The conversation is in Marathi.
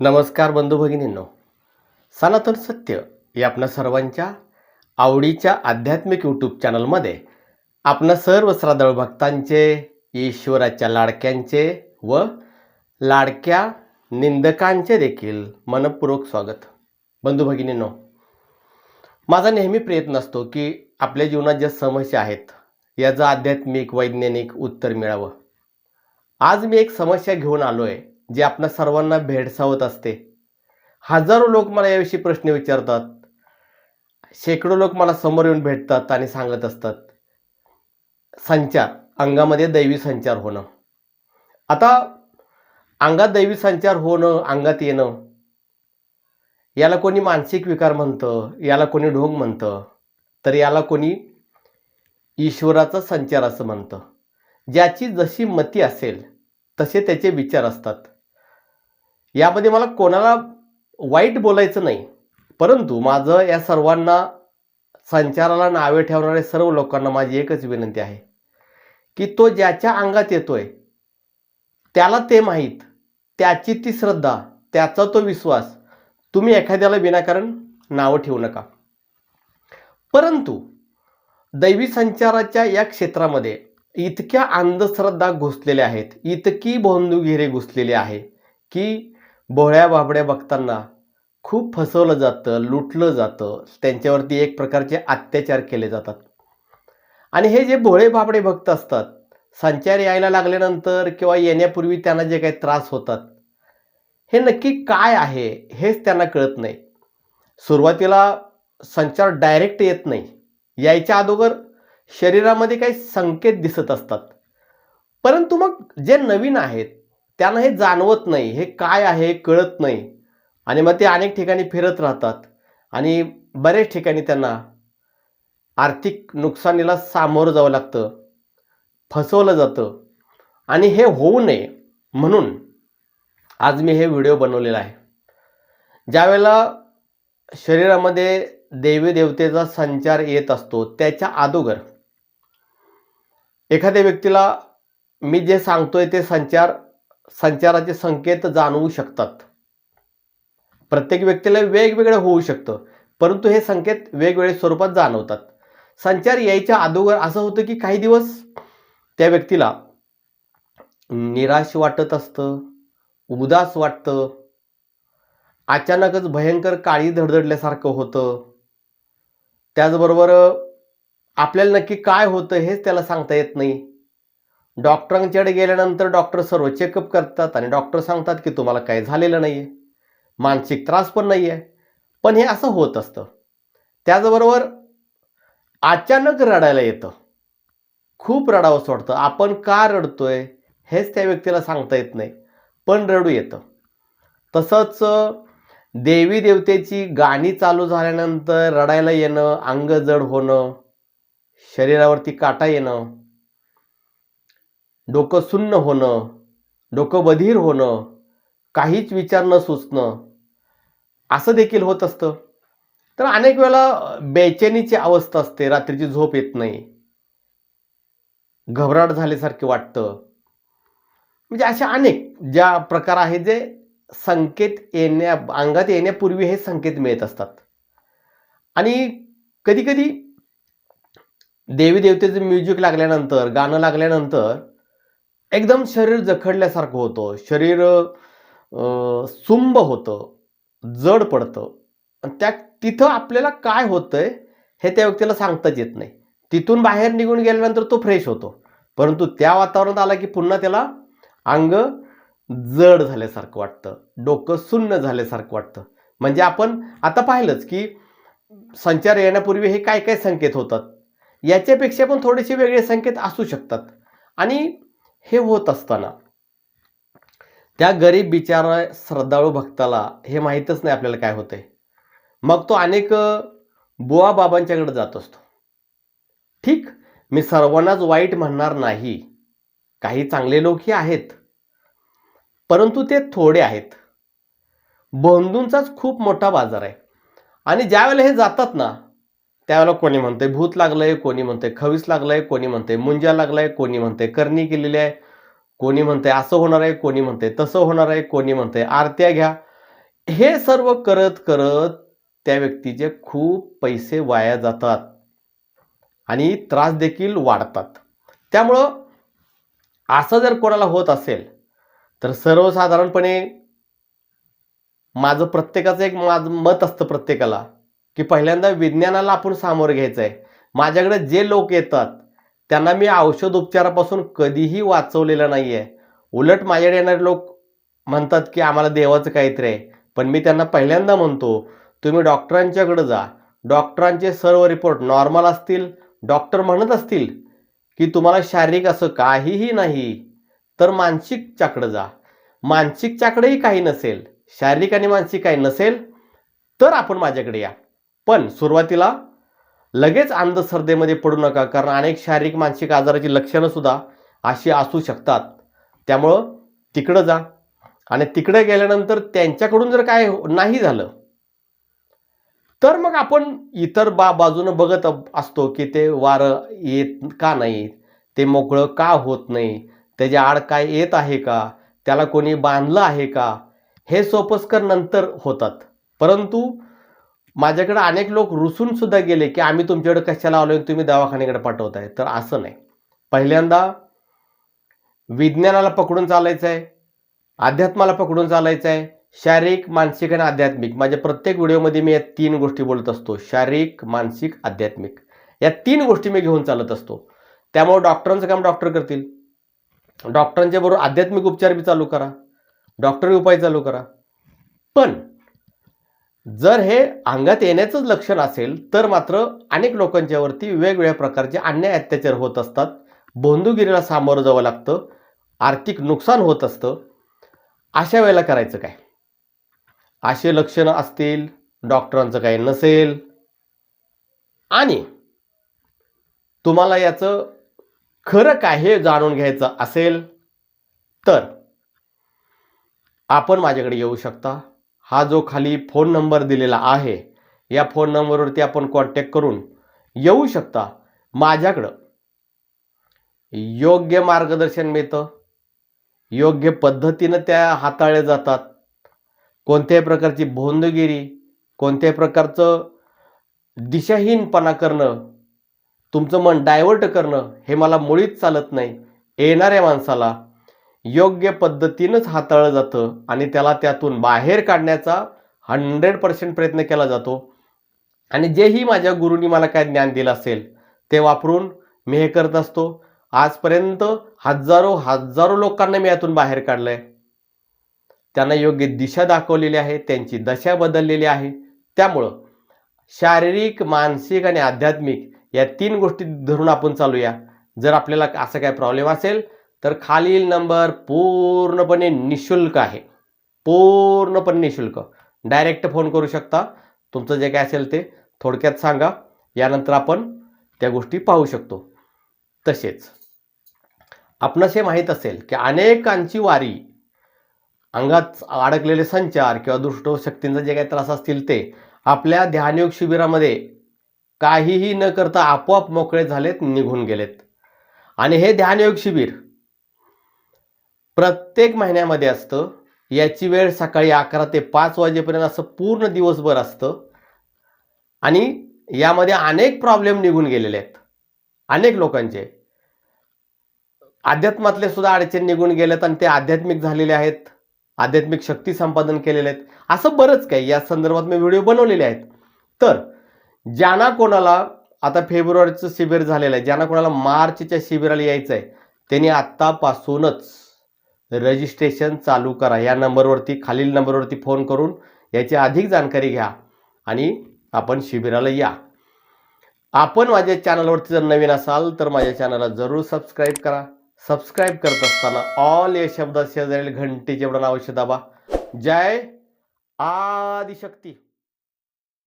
नमस्कार बंधू भगिनींनो. सनातन सत्य या आपणा सर्वांच्या आवडीच्या आध्यात्मिक यूट्यूब चॅनलमध्ये आपणा सर्व श्रद्धाळू भक्तांचे ईश्वराच्या लाडक्यांचे व लाडक्या निंदकांचे देखील मनपूर्वक स्वागत. बंधू भगिनींनो माझा नेहमी प्रयत्न असतो की आपल्या जीवनात ज्या समस्या आहेत याचं आध्यात्मिक वैज्ञानिक उत्तर मिळावं. आज मी एक समस्या घेऊन आलो आहे जे आपणा सर्वांना भेडसावत असते. हजारो लोक मला याविषयी प्रश्न विचारतात. शेकडो लोक मला समोर येऊन भेटतात आणि सांगत असतात. संचार अंगामध्ये दैवी संचार होणं. आता अंगात दैवी संचार होणं अंगात येणं याला कोणी मानसिक विकार म्हणतं याला कोणी ढोंग म्हणतं तर याला कोणी ईश्वराचा संचार असं म्हणतं. ज्याची जशी मती असेल तसे त्याचे विचार असतात. यामध्ये मला कोणाला वाईट बोलायचं नाही. परंतु माझं या सर्वांना संचाराला नावे ठेवणाऱ्या सर्व लोकांना माझी एकच विनंती आहे की तो ज्याच्या अंगात येतोय त्याला ते माहीत त्याची ती श्रद्धा त्याचा तो विश्वास तुम्ही एखाद्याला विनाकारण नावं ठेवू नका. परंतु दैवी संचाराच्या या क्षेत्रामध्ये इतक्या अंधश्रद्धा घुसलेल्या आहेत इतकी भोंदूगिरी घुसलेली आहे की भोळ्या बाबड्या बघताना खूप फसवलं जातं लुटलं जातं. त्यांच्यावरती एक प्रकारचे अत्याचार केले जातात. आणि हे जे भोळे बाबडे भक्त असतात संचार यायला लागल्यानंतर किंवा येण्यापूर्वी त्यांना जे काही त्रास होतात हे नक्की काय आहे हेच त्यांना कळत नाही. सुरुवातीला संचार डायरेक्ट येत नाही. यायच्या अगोदर शरीरामध्ये काही संकेत दिसत असतात. परंतु मग जे नवीन आहेत त्यांना हे जाणवत नाही हे काय आहे कळत नाही. आणि मग ते अनेक ठिकाणी फिरत राहतात. आणि बरेच ठिकाणी त्यांना आर्थिक नुकसानीला सामोरं जावं लागतं फसवलं जातं. आणि हे होऊ नये म्हणून आज मी हे व्हिडिओ बनवलेला आहे. ज्यावेळेला शरीरामध्ये देवी देवतेचा संचार येत असतो त्याच्या अगोदर एखाद्या व्यक्तीला मी जे सांगतोय ते संचार संचाराचे संकेत जाणवू शकतात. प्रत्येक व्यक्तीला वेगवेगळं होऊ शकतं परंतु हे संकेत वेगवेगळ्या स्वरूपात जाणवतात. संचार यायच्या अगोदर असं होतं की काही दिवस त्या व्यक्तीला निराश वाटत असतं उदास वाटतं अचानकच भयंकर काळी धडधडल्यासारखं होतं. त्याचबरोबर आपल्याला नक्की काय होतं हेच त्याला सांगता येत नाही. डॉक्टरांच्याकडे गेल्यानंतर डॉक्टर सर्व चेकअप करतात आणि डॉक्टर सांगतात की तुम्हाला काही झालेलं नाही आहे मानसिक त्रास पण नाही आहे पण हे असं होत असतं. त्याचबरोबर अचानक रडायला येतं. खूप रडावंच वाटतं. आपण का रडतोय? हेच त्या व्यक्तीला सांगता येत नाही. पण रडू येतं. तसंच देवी देवतेची गाणी चालू झाल्यानंतर रडायला येणं अंग जड होणं शरीरावरती काटा येणं डोकं सुन्न होणं डोकं बधीर होणं काहीच विचार न सुचणं असं देखील होत असतं. तर अनेक वेळेला बेचैनीची अवस्था असते रात्रीची झोप येत नाही. घबराट झाल्यासारखे वाटतं. म्हणजे अशा अनेक ज्या प्रकार आहेत जे संकेत येण्या अंगात येण्यापूर्वी हे संकेत मिळत असतात. आणि कधी कधी देवी देवतेचं म्युझिक लागल्यानंतर गाणं लागल्यानंतर एकदम शरीर जखडल्यासारखं होतं. शरीर सुंब होतं. जड पडतं. त्या तिथं आपल्याला काय होतंय हे त्या व्यक्तीला सांगताच येत नाही. तिथून बाहेर निघून गेल्यानंतर तो फ्रेश होतो. परंतु त्या वातावरणात आला की पुन्हा त्याला अंग जड झाल्यासारखं वाटतं. डोकं सुन्न झाल्यासारखं वाटतं. म्हणजे आपण आता पाहिलंच की संचार येण्यापूर्वी हे काय काय संकेत होतात? याच्यापेक्षा पण थोडेसे वेगळे संकेत असू शकतात. आणि हे होत असताना. त्या गरीब बिचारा श्रद्धाळू भक्ताला हे माहीतच नाही आपल्याला काय होतंय. मग तो अनेक बुवा बाबांच्याकडे जात असतो. ठीक मी सर्वांनाच वाईट म्हणणार नाही. काही चांगले लोकही आहेत. परंतु ते थोडे आहेत. बंधूंचाच खूप मोठा बाजार आहे. आणि ज्यावेळेला हे जातात ना त्यावेळेला कोणी म्हणतंय भूत लागलंय कोणी म्हणतंय खवीस लागलंय कोणी म्हणतंय मुंजा लागलाय कोणी म्हणतंय करणी केलेली आहे कोणी म्हणतंय असं होणार आहे कोणी म्हणतंय तसं होणार आहे कोणी म्हणतंय आरत्या घ्या. हे सर्व करत करत त्या व्यक्तीचे खूप पैसे वाया जातात आणि त्रास देखील वाढतात. त्यामुळं असं जर कोणाला होत असेल तर सर्वसाधारणपणे माझं प्रत्येकाचं एक माझं मत असतं प्रत्येकाला की पहिल्यांदा विज्ञानाला आपण सामोरं घ्यायचं आहे माझ्याकडे जे लोक येतात त्यांना मी औषध उपचारापासून कधीही वाचवलेलं नाही आहे उलट माझ्याकडे येणारे लोक म्हणतात की आम्हाला देवाचं काहीतरी आहे. पण मी त्यांना पहिल्यांदा म्हणतो तुम्ही डॉक्टरांच्याकडे जा. डॉक्टरांचे सर्व रिपोर्ट नॉर्मल असतील डॉक्टर म्हणत असतील की तुम्हाला शारीरिक असं काहीही नाही तर मानसिकच्याकडे जा. मानसिकच्याकडेही काही नसेल शारीरिक आणि मानसिक काही नसेल तर आपण माझ्याकडे या. पण सुरुवातीला लगेच अंधश्रद्धेमध्ये पडू नका कारण अनेक शारीरिक मानसिक आजाराची लक्षणंसुद्धा अशी असू शकतात. त्यामुळं तिकडं जा. आणि तिकडे गेल्यानंतर त्यांच्याकडून जर काय नाही झालं तर मग आपण इतर बा बाजूनं बघत असतो की ते वारं येत का नाही ते मोकळं का होत नाही त्याच्या आड काय येत आहे का त्याला कोणी बांधलं आहे का हे सोपस्कर नंतर होतात. परंतु माझ्याकडे अनेक लोक रुसून सुद्धा गेले की आम्ही तुमच्याकडे कशाला आलोय तुम्ही दवाखान्याकडे पाठवताय. तर असं नाही. पहिल्यांदा विज्ञानाला पकडून चालायचं आहे अध्यात्माला पकडून चालायचं आहे शारीरिक मानसिक आणि आध्यात्मिक. माझ्या प्रत्येक व्हिडिओमध्ये मी या तीन गोष्टी बोलत असतो. शारीरिक मानसिक आध्यात्मिक. या तीन गोष्टी मी घेऊन चालत असतो. त्यामुळे डॉक्टरांचं काम डॉक्टर करतील. डॉक्टरांच्या बरोबर आध्यात्मिक उपचार बी चालू करा. डॉक्टरी उपाय चालू करा. पण जर हे अंगात येण्याचंच लक्षण असेल तर मात्र अनेक लोकांच्यावरती वेगवेगळ्या प्रकारचे अन्याय अत्याचार होत असतात. बंधुगिरीला सामोरं जावं लागतं. आर्थिक नुकसान होत असतं. अशा वेळेला करायचं काय? असे लक्षणं असतील डॉक्टरांचं काही नसेल आणि तुम्हाला याचं खरं काय हे जाणून घ्यायचं असेल तर आपण माझ्याकडे येऊ शकता. हा जो खाली फोन नंबर दिलेला आहे या फोन नंबरवरती आपण कॉन्टॅक्ट करून येऊ शकता माझ्याकडं. योग्य मार्गदर्शन मिळतं. योग्य पद्धतीनं त्या हाताळल्या जातात. कोणत्याही प्रकारची भोंदगिरी कोणत्याही प्रकारचं दिशाहीनपणा करणं तुमचं मन डायव्हर्ट करणं हे मला मुळीच चालत नाही. येणाऱ्या माणसाला योग्य पद्धतीनंच हाताळलं जातं आणि त्याला त्यातून बाहेर काढण्याचा हंड्रेड पर्सेंट प्रयत्न केला जातो. आणि जेही माझ्या गुरुनी मला काय ज्ञान दिलं असेल ते वापरून मी हे करत असतो. आजपर्यंत हजारो हजारो लोकांना मी यातून बाहेर काढलंय. त्यांना योग्य दिशा दाखवलेली आहे त्यांची दशा बदललेली आहे. त्यामुळं शारीरिक मानसिक आणि आध्यात्मिक या तीन गोष्टी धरून आपण चालूया. जर आपल्याला असं काय प्रॉब्लेम असेल तर खालील नंबर पूर्णपणे निशुल्क आहे. पूर्णपणे निशुल्क. डायरेक्ट फोन करू शकता. तुमचं जे काय असेल ते थोडक्यात सांगा. यानंतर आपण त्या गोष्टी पाहू शकतो. तसेच आपणास हे माहीत असेल की अनेकांची वारी अंगात अडकलेले संचार किंवा दुष्ट शक्तींचा जे काही त्रास असतील ते आपल्या ध्यानयोग शिबिरामध्ये काहीही न करता आपोआप मोकळे झालेत निघून गेलेत. आणि हे ध्यानयोग शिबिर प्रत्येक महिन्यामध्ये असतं. याची वेळ सकाळी अकरा ते पाच वाजेपर्यंत असं पूर्ण दिवसभर असतं. आणि यामध्ये अनेक प्रॉब्लेम निघून गेलेले आहेत. अनेक लोकांचे. अध्यात्मातले सुद्धा अडचणी निघून गेलेत आणि ते आध्यात्मिक झालेले आहेत. आध्यात्मिक शक्ती संपादन केलेले आहेत. असं बरंच काही. या संदर्भात मी व्हिडिओ बनवलेले आहेत. तर ज्यांना कोणाला आता फेब्रुवारीचं शिबिर झालेलं आहे ज्यांना कोणाला मार्चच्या शिबिराला यायचं आहे त्यांनी आत्तापासूनच रजिस्ट्रेशन चालू करा. या नंबरवरती खालील नंबरवरती फोन करून याची अधिक जाणकारी घ्या आणि आपण शिबिराला या. आपण माझ्या चॅनलवरती जर नवीन असाल तर माझ्या चॅनलला जरूर सबस्क्राईब करा. सबस्क्राईब करत असताना ऑल या शब्दात शेजारील घंटेचे एवढं अवश्य दाबा. जय आदिशक्ती.